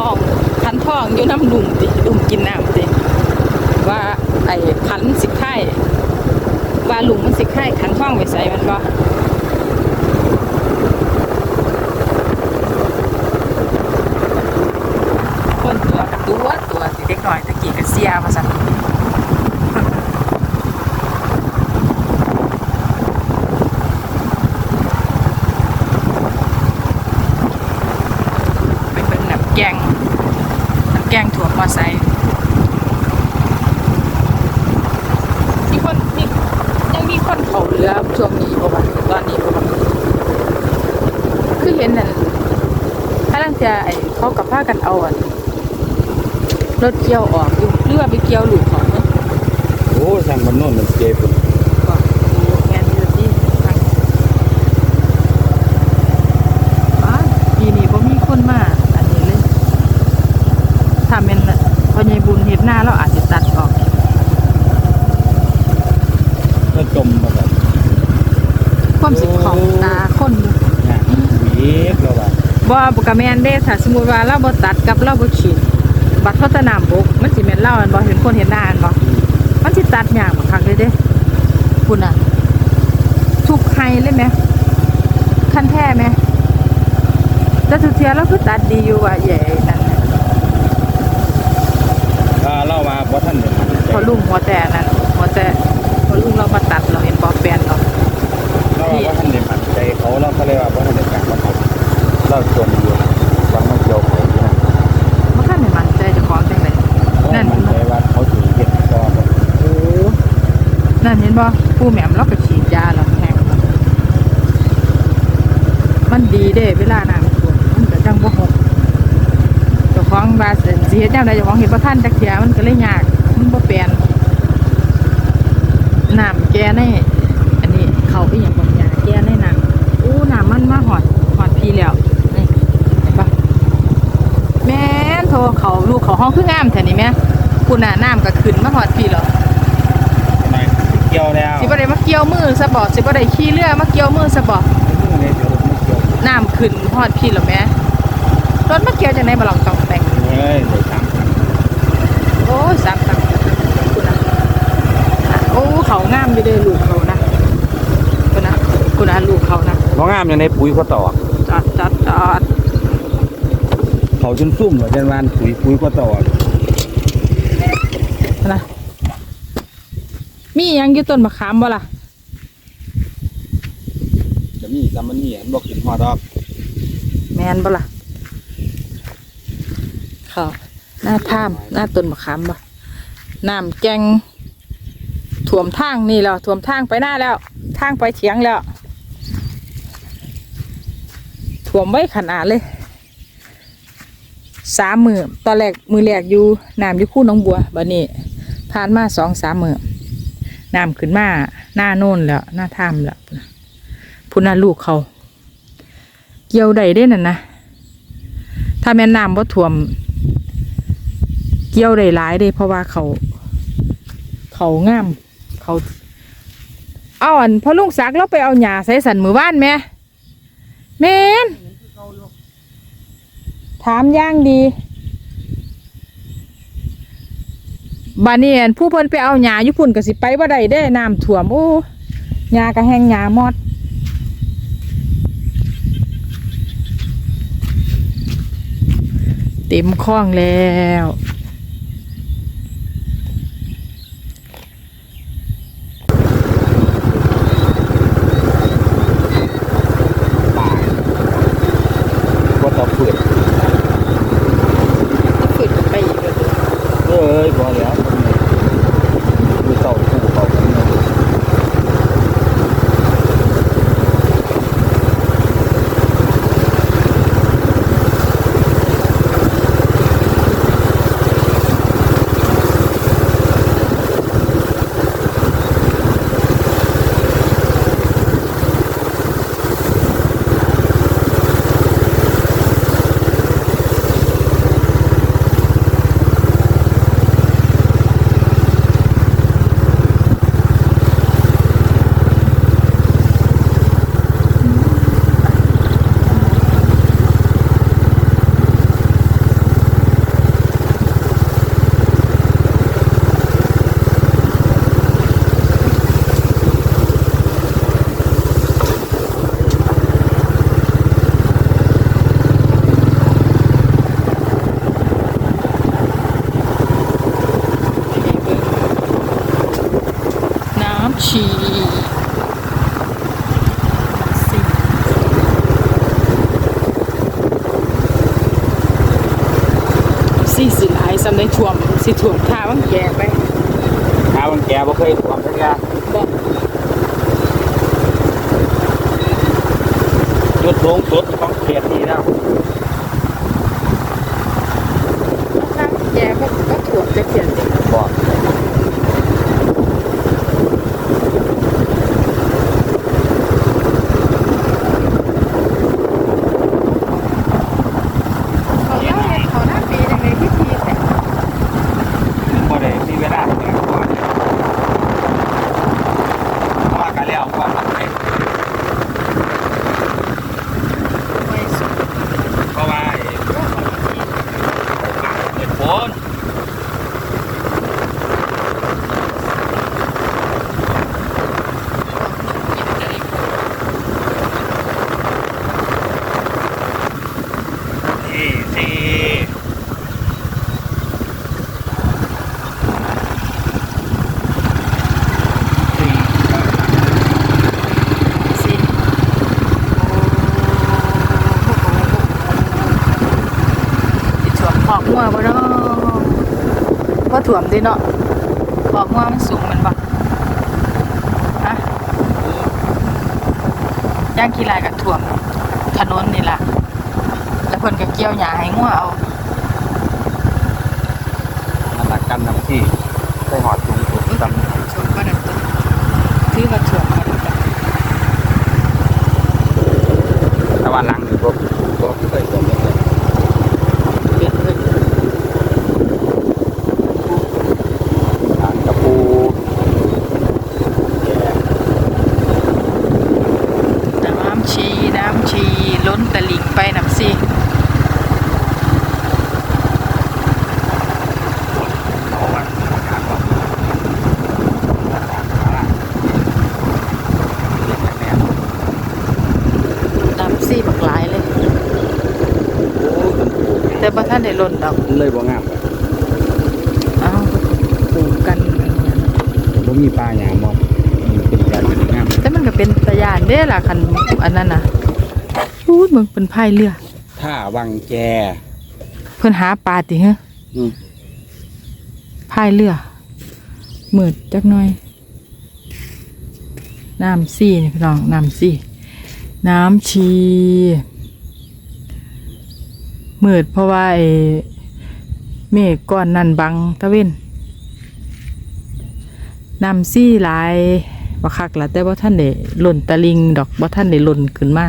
องขันทองอยู่น้ำลุมติลุมกินน้ำติว่าไอ้ขันสิไข่ว่าลุงมันสิไข่ขันทองไปใส่มันบ่คนตัวตัวตัวสิเด็กหน่อยตะกี้ก็เสียมาสั่นแกงน้ำแกง มอไซค์มีคนมียังมีคนเขาเรือช่วงนี้บ่วะตอนนี้บ่วะคือเห็นนั่นถ้าลังจะไอ้เขากับผ้ากันเอาอันรถเกี่ยวออกอยู่หรือไปเกี่ยวหลูกของเนาะโอ้ทางมันโน่นมันเจ็บ ก็แม่นอยู่ที่ทางบ้านปีนี้บ่มีคนมาอันนี้เลย ถ้าแม่นพ่อใหญ่บุญเฮ็ดหน้าเราอาจสิตัดออกก็จมมาแบบความสิของตาคนอยู่นะวีบแล้วว่าบ่บ่กะแม่นเด้ถ้าสมมุติว่าเราบ่ตัดกับเราบ่ฉีดบัตรพัฒนามบกมันสิแม่นเราอันบ่เห็นคนเห็นหน้าอันบ่มันสิตัดยากบักคักเลยเด้คุณน่ะทุกไฮเลยแหมคันแท้แหมแต่ทุกเที่ยเราคือตัดดีอยู่ว่าใหญ่นั่นน่ะถ้า เล่ามาเพราะท่านเนี่ยมันพอลุงหัวแต่นั่นหัวแต่พอลุงเรามาตัดเราเห็นบ่แปลนเราเล่าว่าเพราะท่านเนี่ยมันใจเขาเราเขาเลยว่าเพราะท่านเนี่ยการมันเราจมอยู่วางมันเกี่ยวเขาอยู่นะบ่คันได้มั่นใจเจ้าของจังได๋นั่นมันใจว่าเขาถือเห็ดก็โอ้นั่นเห็นบ่ผู้แหม่มเราก็ฉีดยาแล้วแห้งแล้วมันดีเด้เวลาน้ำท่วมมันก็จังบ่หกเจ้าของว่าสิ สิเฮ็ดจังไดเจ้าของเฮ็ดบ่ทันจักเที่ยมันก็เลยยากมันบ่แปลนน้ำแกในอันนี้เขาอีหยังบ่ยาแกในน้ำอู้น้ำมันมาหอดหอดพี่แล้วนี่เห็นปะแม่นโทรเขาลูกเขาห้องคืองามแท้นี่แม่คุณน่ะน้ำก็ขึ้นมาหอดพี่แล้วนายเกี่ยวแล้วสิบ่ได้มาเกี่ยวมือซะบ่สิบ่ได้ขี่เรือมาเกี่ยวมือซะบ่เนี่ยเดี๋ยวมันเกี่ยวน้ำขึ้นฮอดพี่แล้วแม่รถมาเกี่ยวจังได๋บ่ลองต้องแต่ง เฮ้ยเดี๋ยวถาม โอ้ยสามตังค์คุณนะอะโอ้เขางามอยู่เด้อลูกเขานะคุณนะคุณนะลูกเขานะ น้องงามอ ย่างในปุ๋ยเขาต่อจอดจอดจอดเขาจนซุ่มเหรอจันวานปุ๋ยปุ๋ยเขาต่อนะมีหยังอยู่ต้นมะขามบ่ล่ะจะมีซ้ำมันนี่บอกกินหอดอกแม่นบ่ล่ะเขาหน้าท่ามหน้าต้นมะขามบ่น้ำแกงถ่วมทางนี่แล้วถ่วมทางไปหน้าแล้ว ทางไปเถียงแล้วถ่ วมไว้ขนาดเลยสามมือตอนแรกมือแรกอยู่น้ำอยู่คู่น้องบัวบัดนี้ผ่านมาสองสามมือน้ำขึ้นมาหน้าโน่นแล้วหน้าท่ามแล้วพุ่นน่ะลูกเขา เกี่ยวได้ได้นั่นนะถ้าแม่น้ำบ่ท่วม เกี่ยวได้หลายเด้เพราะว่าเขา เขางาม เขาเอาอันพอลุงศักดิ์เราไปเอาหญ้าใส่สันมือบ้านแม่แม่นามย่างดีบานนี้อันผู้เพิ่นไปเอาหญ้าอยู่พุ่นก็สิไปบ่ได้เด้น้ำท่วมโอ้หญ้าก็แห้งหญ้ามอดเต็มคล้องแล้ว ป่าก็ต่อเปลือก ฝืดไปอีกเลย เอ้ยพอแล้วดูเต่าคู่เขากันเลย ซี่ สิหลายสำในท่วมสิท่วมท่าวังแก่ไปถ้ามันแก่บ่เคยท่วมสักอย่างบ่จุดสูงสุดของเขตนี้แล้ว ท่าแก่ก็ก็ท่วมจะเขียนสิ บ่ เขาหน้าเขาหน้าปีจังได๋พิธีแต่ บ่ได้มีเวลาแต่ก่อนว่ากันแล้วก่อนไป ไม่สุด เพราะว่าไอ้เปิดโฟน นี่สิสี่ สิสิท่วมขอกงัวบ่เนาะ ถั่วมด้เนาะบอกงัวมันสูงแมันบ่ฮะย่างกี่ลากับถ่วมถนนนี่ล่ะ แล้วเพิ่นก็เกี่ยวหยาให้งัวเอามันหลักกันนำที่ได้หอดสูงสุดตำ ชนก็นั่นตัวถือว่าท่วมมาแล้วกัน แต่ว่าหลังนี่บ่บ่เคยตรงเลย เปลี่ยนเพิ่น หลังกระปูแก่ แต่น้ำชีน้ำชีล้นตะลิ่งไปน้ำสิ เอาวันประกาศว่าประกาศว่าเรียกแม่ น้ำสิบักหลายเลย โอ้มันปลูก แต่ บ่ท่านได้ล้นดอกมันเลยบ่งามเลยเอาปลูกกันอันนี้บ่มีปลาหยามบ่มันเป็นการเป็นงามแต่มันก็เป็นตะยานเด้ล่ะคันอันนั้นน่ะพูดมึงเป็นพายเรือถ้าวังแจเพิ่นหาปลาติฮะอืมพายเรือมืดจักหน่อยน้ำซี่นี่พี่น้องน้ำซี่น้ำชี มืดเพราะว่าไอ้เมฆก้อนนั่นบังตะเว้นนำซี่หลายบักคักละแต่ว่าท่านได้หล่นตะลิงดอกว่าท่านได้หล่นขึ้นมา